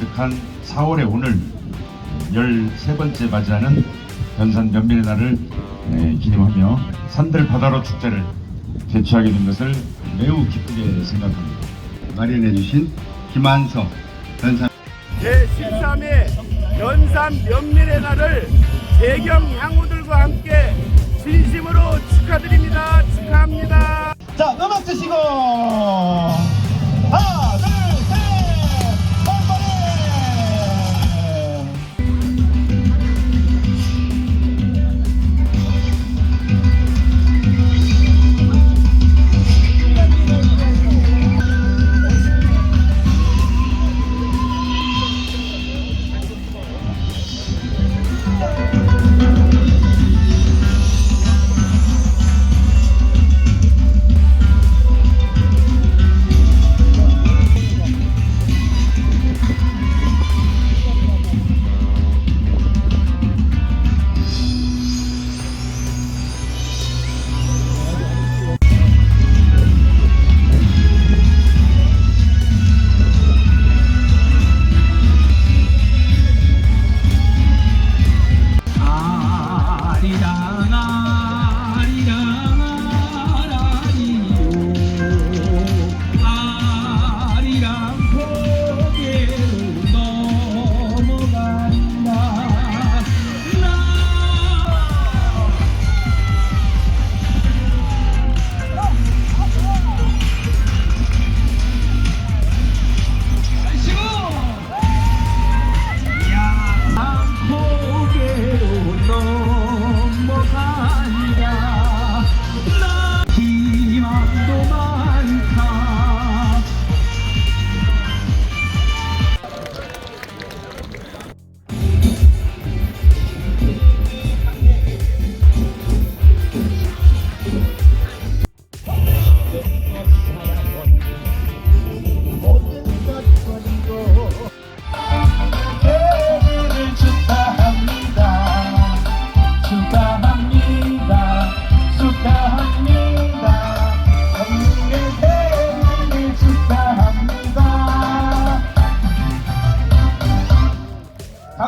가득한 4월의 오늘 13번째 맞이하는 변산 연민의 날을 예, 기념하며 산들 바다로 축제를 개최하게 된 것을 매우 기쁘게 생각합니다. 마련해 주신 김한석 변산 제13회 연산 면밀의 날을 대경 향우들과 함께 진심으로 축하드립니다. 축하합니다. 자, 음악 주시고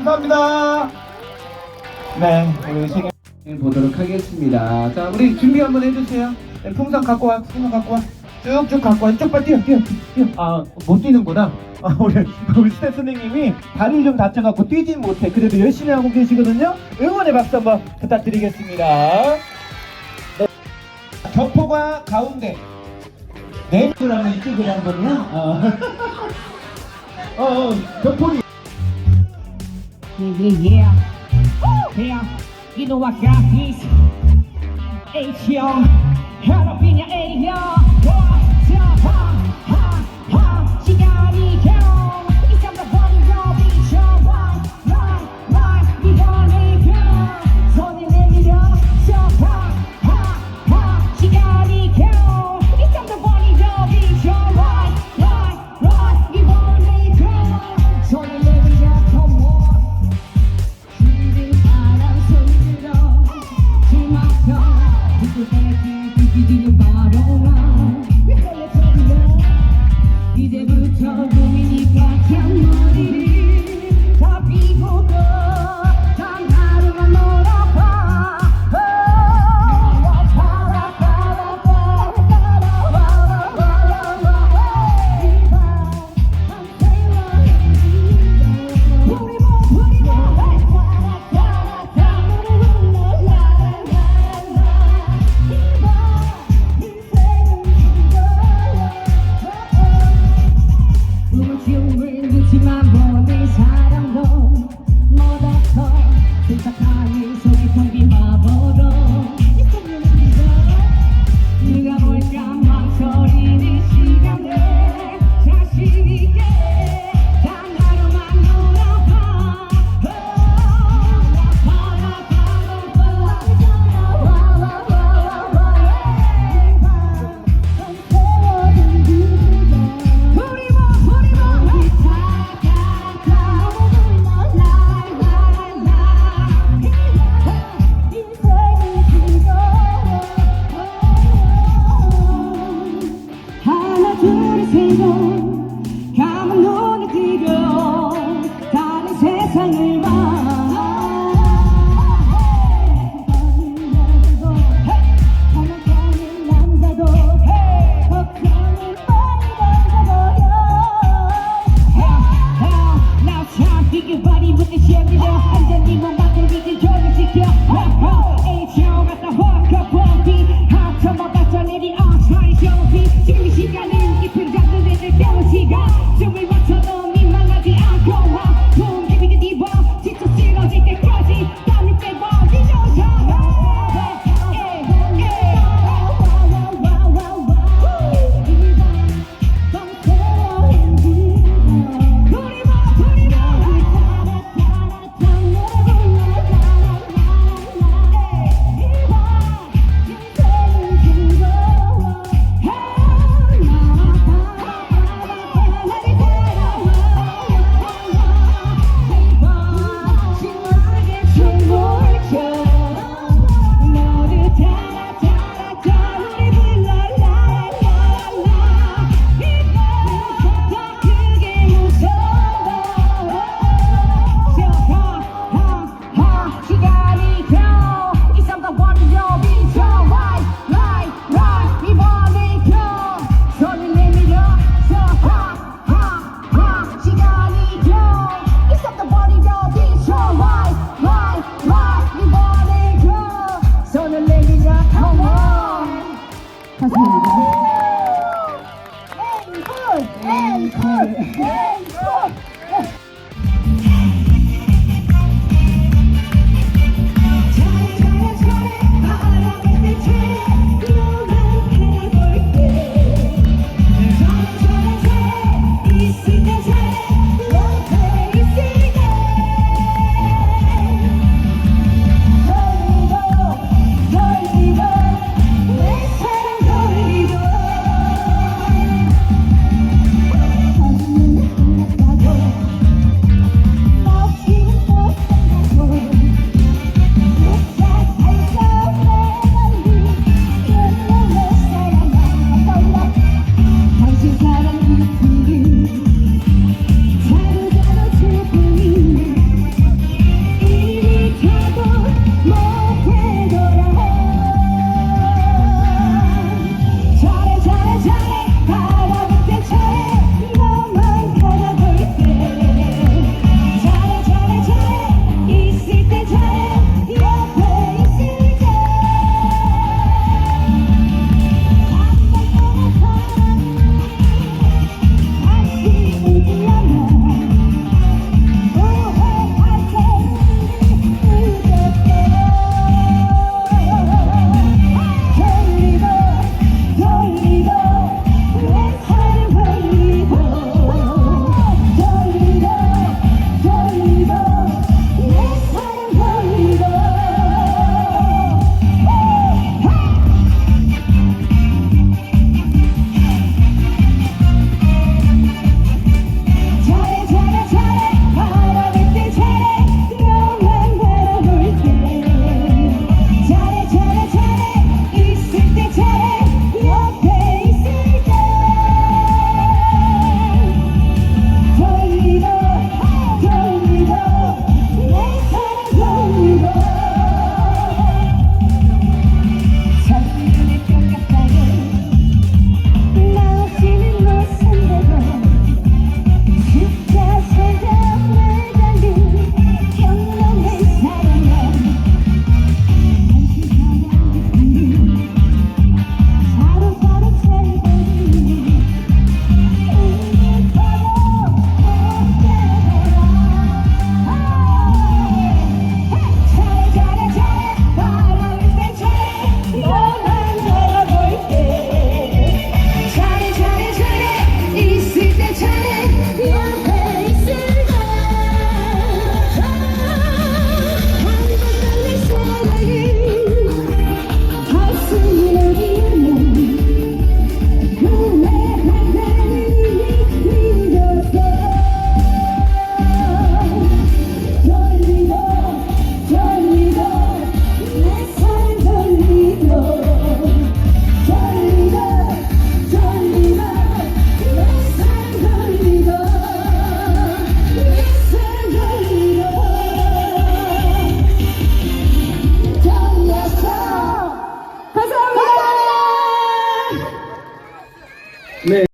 감사합니다. 네, 우리 생일 보도록 하겠습니다. 자, 우리 준비 한번 해주세요. 네, 풍선 갖고 와, 풍선 갖고 와. 쭉쭉 갖고 와. 쭉빨 뛰어, 뛰어, 뛰어. 아, 못 뛰는구나. 아, 우리, 우리 스태 선생님이 다리를 좀 다쳐갖고 뛰진 못해. 그래도 열심히 하고 계시거든요. 응원의 박수 한번 부탁드리겠습니다. 네. 격포가 가운데. 네, 그러면 이쪽으로 한 번요. 어, 어, 어 격포리. Yeah, yeah, you know I got this. H